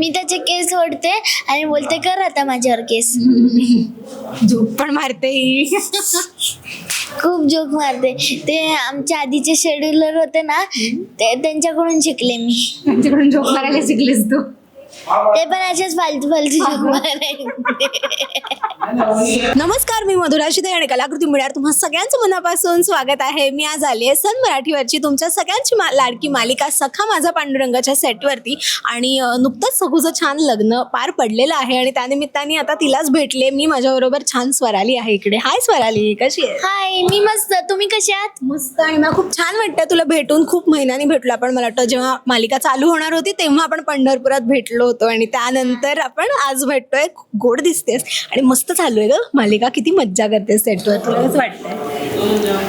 मी त्याचे केस ओढते आणि बोलते कर आता माझ्यावर केस. झोप पण मारते खूप जोक मारते. ते आमच्या आधीचे शेड्युलर होते ना ते त्यांच्याकडून शिकले मी. त्यांच्याकडून झोप मारायला शिकलीस तू. ते पण असेच फालतू फालतू नमस्कार मी मधुरा शिदे आणि कलाकृती मिळणार तुम्हा सगळ्यांचं मनापासून स्वागत आहे. मी आज आली आहे सन मराठीवरची तुमच्या सगळ्यांची मा लाडकी मालिका सखा माझा पांडुरंगाच्या सेटवरती आणि नुकतंच सखूचं छान लग्न पार पडलेलं आहे आणि त्यानिमित्ताने आता तिलाच भेटले. मी माझ्याबरोबर छान स्वराली आहे इकडे. हाय स्वराली कशी आहे हाय मी मस्त. तुम्ही कसे आहात? मस्त आणि मला खूप छान वाटतं तुला भेटून. खूप महिन्यांनी भेटलो आपण मला वाटतं जेव्हा मालिका चालू होणार होती तेव्हा आपण पंढरपुरात भेटलो. होतो आणि त्यानंतर आपण आज भेटतोय गोड दिसतेस. आणि मस्त चालू आहे ग. मालिका किती मज्जा करते सेटवर. तुला कसं वाटतंय?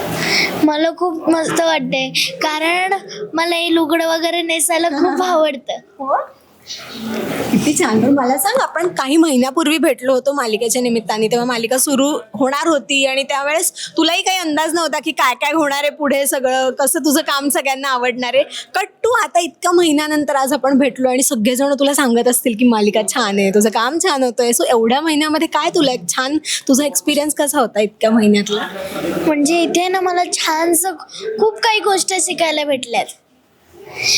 मला खूप मस्त वाटते कारण मला हे लुगडं वगैरे नेसायला खूप आवडतं. किती छान पण मला सांग आपण काही महिन्यापूर्वी भेटलो होतो मालिकेच्या निमित्ताने तेव्हा मालिका सुरू होणार होती आणि त्यावेळेस तुलाही काही अंदाज नव्हता की काय काय होणार आहे पुढे सगळं कसं तुझं काम सगळ्यांना आवडणार आहे. कट तू आता इतक्या महिन्यानंतर आज आपण भेटलो आणि सगळेजण तुला सांगत असतील की मालिका छान आहे तुझं काम छान होतंय. सो एवढ्या महिन्यामध्ये काय तुला एक छान तुझा एक्सपिरियन्स कसा होता इतक्या महिन्यातला? म्हणजे इथे ना मला छानसं खूप काही गोष्टी शिकायला भेटल्यात.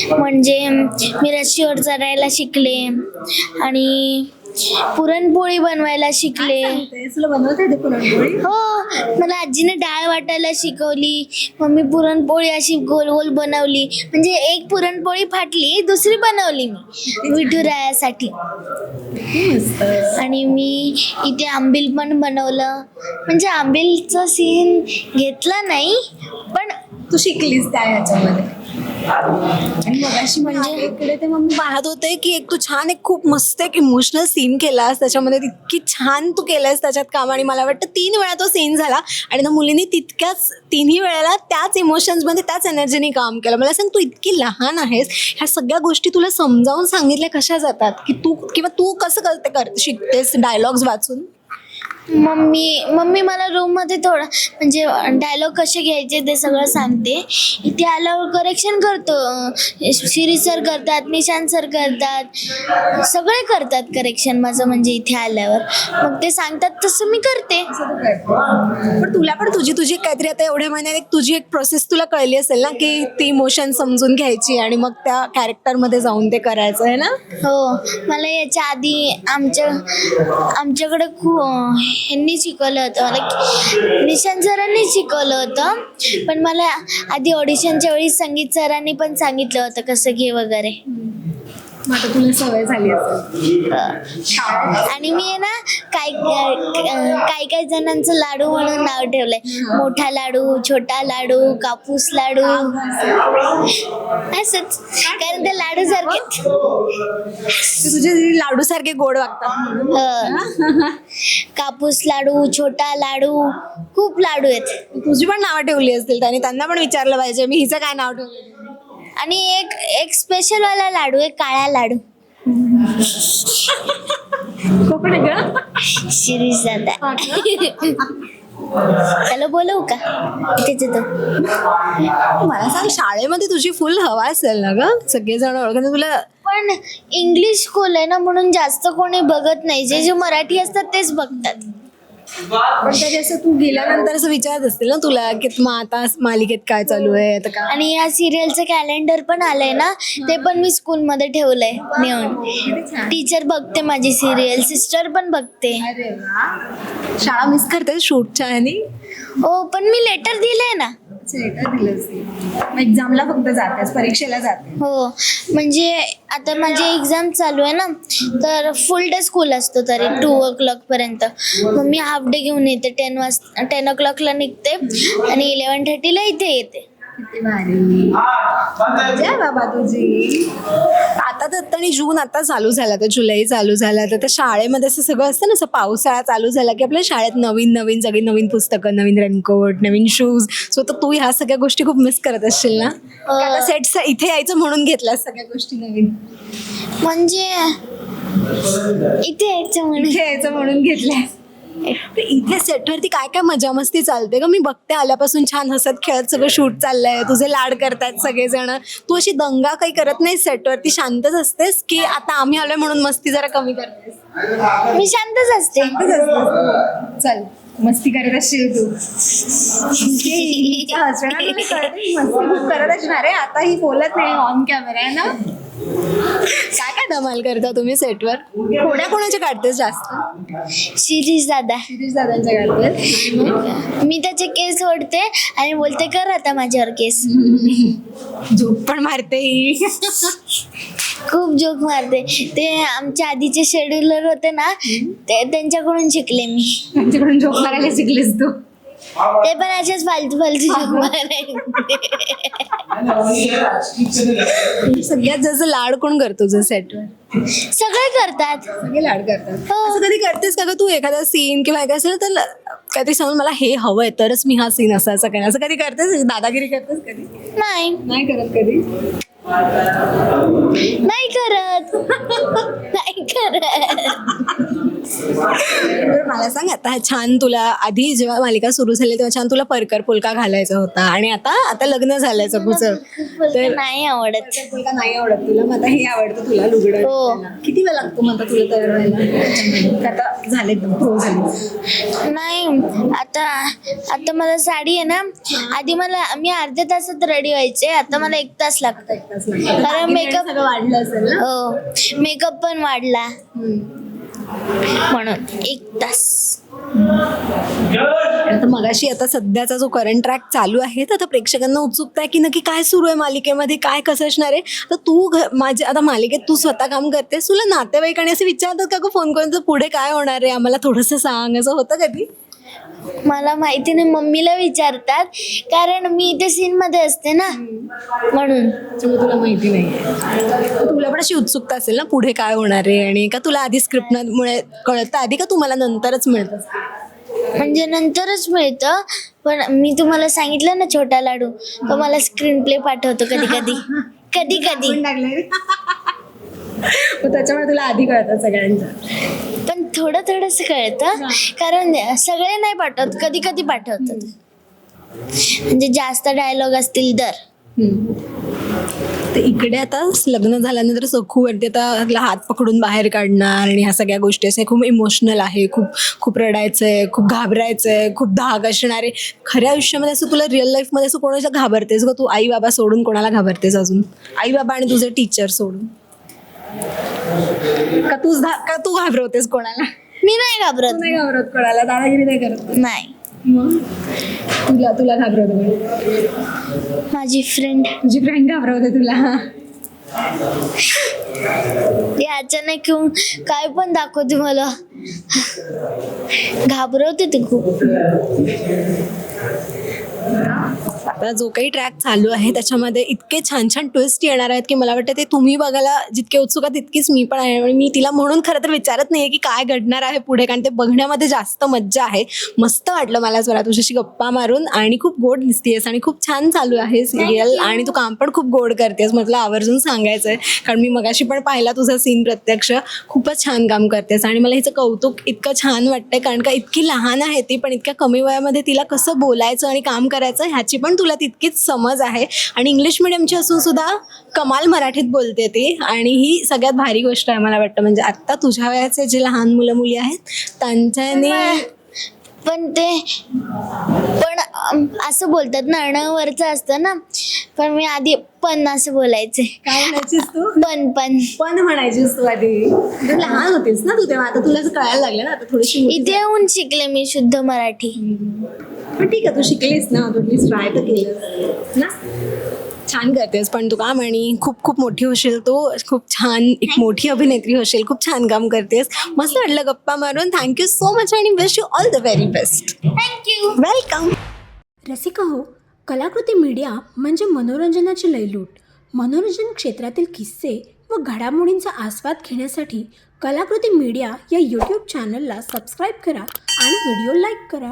म्हणजे मी रस्सीवर चढायला शिकले आणि पुरणपोळी बनवायला शिकले. तुला बनवता येते पुरणपोळी? हो मला आजीने डाळ वाटायला शिकवली मम्मी पुरणपोळी अशी गोल गोल बनवली. म्हणजे एक पुरणपोळी फाटली दुसरी बनवली मी विठुरायासाठी. आणि मी इथे आंबील पण बनवलं. म्हणजे आंबीलचं सीन घेतला नाही पण तू शिकलीस त्या ह्याच्यामध्ये आणि मगाशी म्हणजे इकडे ते मग मी पाहत होते की एक तू छान एक खूप मस्त एक इमोशनल सीन केलास त्याच्यामध्ये इतकी छान तू केलंस त्याच्यात काम आणि मला वाटतं तीन वेळा तो सीन झाला आणि त्या मुलीने तितक्याच तिन्ही वेळेला त्याच इमोशन्समध्ये त्याच एनर्जीने काम केलं मला सांग तू इतकी लहान आहेस ह्या सगळ्या गोष्टी तुला समजावून सांगितल्या कशा जातात की तू किंवा तू कसं करते कर शिकतेस डायलॉग्स वाचून. मम्मी मम्मी मला रूममध्ये थोडं म्हणजे डायलॉग कसे घ्यायचे ते सगळं सांगते. इथे आल्यावर करेक्शन करतो. शिरी सर करतात निशांत सर करतात. सगळे करतात करेक्शन माझं म्हणजे इथे आल्यावर. मग ते सांगतात तसं मी करते. पण तुला पण तुझी तुझी काहीतरी आता एवढ्या महिन्यात एक तुझी एक प्रोसेस तुला कळली असेल ना की ती इमोशन समजून घ्यायची आणि मग त्या कॅरेक्टरमध्ये जाऊन ते करायचं आहे ना? हो. मला याच्या आधी आमच्या आमच्याकडे खूप ह्यांनी शिकवलं होतं. मला निशांत सरांनी शिकवलं होतं. पण मला आधी ऑडिशनच्या वेळी संगीत सरांनी पण सांगितलं होतं कसं घे वगैरे. आता तुला सवय झाली असेल. आणि मी आहे ना काय काही काही जणांचं लाडू म्हणून नाव ठेवलंय. मोठा लाडू छोटा लाडू कापूस लाडू. असंच. कारण ते लाडू सारखे. तुझे लाडू सारखे गोड वागतात. कापूस लाडू छोटा लाडू खूप लाडू आहेत. तुझी पण नावं ठेवली असतील त्याने. त्यांना पण विचारलं पाहिजे मी हिचं काय नाव ठेवलं? आणि एक एक स्पेशल वाला लाडू आहे काळा लाडू. कोकण ग शिरीष दादा. त्याला बोलवू का? इथेच येतो मला सांग शाळेमध्ये तुझी फुल हवा असेल ना ग? सगळेजण ओळखत तुला पण इंग्लिश स्कूल आहे ना म्हणून जास्त कोणी बघत नाही. जे जे मराठी असतात तेच बघतात. पण तरी असं तू गेल्यानंतर असं विचारत असतील ना तुला की मग आता मालिकेत काय चालू आहे? आता काय आणि या सिरियलचं कॅलेंडर पण आलंय ना ते पण मी स्कूलमध्ये ठेवलंय नेऊन. टीचर बघते माझी सिरियल सिस्टर पण बघते. अरे वा. शाळा मिस करते शूटच्या ह्यानी? हो पण मी लेटर दिलंय ना. एक्झामला फक्त जातेस परीक्षेला जाते हो म्हणजे आता माझी एक्झाम चालू आहे ना तर फुल डे स्कूल असतो तरी टू ओ क्लॉक पर्यंत. मग मी हाफ डे घेऊन येते टेन वाज टेन ओ क्लॉकला निघते आणि इलेवन थर्टीला इथे येते. किती भारी. मजा आहे बाबा तुझी. आता तर आणि जून आता चालू झाला तर जुलै चालू झाला तर त्या शाळेमध्ये असं सगळं असतं ना असं पावसाळा चालू झाला की आपल्या शाळेत नवीन नवीन सगळी नवीन पुस्तकं नवीन रेनकोट नवीन शूज सो तर तू ह्या सगळ्या गोष्टी खूप मिस करत असशील ना? सेट इथे यायचं म्हणून घेतल्यास सगळ्या गोष्टी नवीन. म्हणजे इथे यायचं म्हणून. इथे यायचं म्हणून घेतल्यास. इथे सेटवरती काय काय मजा मस्ती चालते का मी बघते आल्यापासून छान हसत खेळत सगळं शूट चाललंय तुझे लाड करतायत सगळेजण. तू अशी दंगा काही करत नाही सेटवरती? शांतच असतेस की आता आम्ही आलोय म्हणून मस्ती जरा कमी करतेस? मी शांतच असते. चल. मस्ती करत असशील तू. ही मस्ती खूप करत असणार आहे. आता ही बोलत नाही ऑन कॅमेरा आहे ना? काय काय धमाल करता तुम्ही सेटवर? कोण्या कोणाचे काढतेस जास्त? शिरीष दादा. शिरीष दादांच्या काढतेस. मी त्याचे केस ओढते आणि बोलते कर आता माझ्यावर केस. झोप पण मारते ही. खूप जोक मारते. ते आमच्या आधीचे शेड्युलर होते ना ते त्यांच्याकडून शिकले मी. त्यांच्याकडून झोप मारायला शिकलीस तू. ते पण असेच फालतू फालतू जोक मारायचे सगळ्यात जास्त लाड कोण करतो तुझं सेटवर सगळे करतात. सगळे लाड करतात. हो. असं कधी करतेस का ग तू एखादा सीन किंवा काय असेल तर काहीतरी सांगून मला हे हवंय तरच मी हा सीन असा असं असं कधी करतेस? दादागिरी करतेस कधी? नाही. नाही करत कधी? नाही करत. नाही करत. मला सांग आता छान तुला आधी जेव्हा मालिका सुरू झाली तेव्हा छान तुला परकर पोलका घालायचा होता आणि आता आता लग्न झालंय सगळं तर नाही आवडत. पोलका नाही आवडत तुला मग आता हे आवडतं तुला लुगडं. हो. किती वेळ लागतो मग आता तुला तयार व्हायला? आता झाले एकदम प्रो झाले. नाही आता आता मला साडी आहे ना आधी मला मी अर्ध्या तासात रेडी व्हायचे आता मला एक तास लागतो. कारण makeup- सगळं वाढलं असेल ना? हो मेकअप पण वाढला. म्हणून एक तास. मगाशी आता सध्याचा जो करंट ट्रॅक चालू आहे तर आता प्रेक्षकांना उत्सुकता आहे की नक्की काय सुरू आहे मालिकेमध्ये काय कसं असणार आहे? तर तू माझ्या आता मालिकेत तू स्वतः काम करतेस तुला नातेवाईकांनी असे विचारतात का फोन करून तर पुढे काय होणार आहे? आम्हाला थोडंसं सांग असं होतं कधी? मला माहिती नाही मम्मीला विचारतात. कारण मी इथे सीन मध्ये असते ना. म्हणून. तुला माहिती नाही. तुला पण अशी उत्सुकता असेल ना पुढे काय होणार आहे आणि का तुला आधी स्क्रिप्टमुळे कळतं आधी का तुम्हाला नंतरच मिळतं? म्हणजे नंतरच मिळतं पण मी तुम्हाला सांगितलं ना छोटा लाडू तो मला स्क्रीन प्ले पाठवतो कधी कधी. कधी कधी. त्याच्यामुळे तुला आधी कळतं सगळ्यांचं. थोडं थोडंच कळतं. कारण सगळे नाही पाठवत कधी कधी पाठवतात. म्हणजे जास्त डायलॉग असतील तर. तर इकडे आता लग्न झाल्यानंतर सखूवरती आता हात पकडून बाहेर काढणार आणि ह्या सगळ्या गोष्टी असं खूप इमोशनल आहे खूप खूप रडायचं आहे खूप घाबरायचं आहे खूप धाक असणार. आहे खऱ्या आयुष्यामध्ये असं तुला रिअल लाईफमध्ये असं कोणाला घाबरतेस? ग तू आई बाबा सोडून कोणाला घाबरतेस अजून? आई बाबा आणि तुझे टीचर सोडून. का तू का तू घाबरवतेस कोणाला? मी नाही घाबरत. नाही घाबरत कोणाला? दादागिरी नाही करत नाही. मग? तुला तुला घाबरवते माझी फ्रेंड तुझी फ्रेंड घाबरवते तुला? ती अचानक येऊन काय पण दाखवते मला. घाबरवते ती खूप. आता जो काही ट्रॅक चालू आहे त्याच्यामध्ये इतके छान छान ट्विस्ट येणार आहेत की मला वाटतं ते तुम्ही बघायला जितके उत्सुक आहात तितकीच मी पण आहे. आणि मी तिला म्हणून खरं तर विचारत नाही की काय घडणार आहे पुढे कारण ते बघण्यामध्ये जास्त मज्जा आहे. मस्त वाटलं मला स्वरा तुझ्याशी गप्पा मारून आणि खूप गोड दिसतेस आणि खूप छान चालू आहे सिरियल आणि तू काम पण खूप गोड करतेस म्हटलं आवर्जून सांगायचं आहे कारण मी मगाशी पण पाहिला तुझा सीन प्रत्यक्ष. खूपच छान काम करतेस आणि मला हिचं कौतुक इतकं छान वाटतंय कारण का इतकी लहान आहे ती पण इतक्या कमी वयामध्ये तिला कसं बोलायचं आणि काम करायचं ह्याची पण तुला तितकीच समज आहे. आणि इंग्लिश मिडियमची असून सुद्धा कमाल मराठीत बोलते ती. आणि ही सगळ्यात भारी गोष्ट आहे मला वाटतं. म्हणजे आत्ता तुझ्या वयाचे जे लहान मुलं मुली आहेत त्यांच्याने पण ते पण असं बोलतात ना अणवरचं असतं ना. पण मी आधी पण असं बोलायचे. काय म्हणायचीस तू? पण पण. पण म्हणायचीस तू आधी. तू लहान होतीस ना तू तेव्हा. आता तुला कळायला लागलं ना आता थोडीशी इथे येऊन शिकले मी शुद्ध मराठी. पण ठीक आहे तू शिकलीस ना तू ट्राय तर केलं ना? छान करतेस पण तू काम आणि खूप खूप मोठी होशील तू खूप छान एक मोठी अभिनेत्री होशील खूप छान काम करतेस. मस्त वाटलं गप्पा मारून. थँक्यू सो मच आणि wish you all the very best thank you welcome Rasika हो कलाकृती मीडिया म्हणजे मनोरंजनाची लयलूट. मनोरंजन क्षेत्रातील किस्से व घडामोडींचा आस्वाद घेण्यासाठी कलाकृती मीडिया या यूट्यूब चॅनलला सबस्क्राईब करा आणि व्हिडिओ लाईक करा.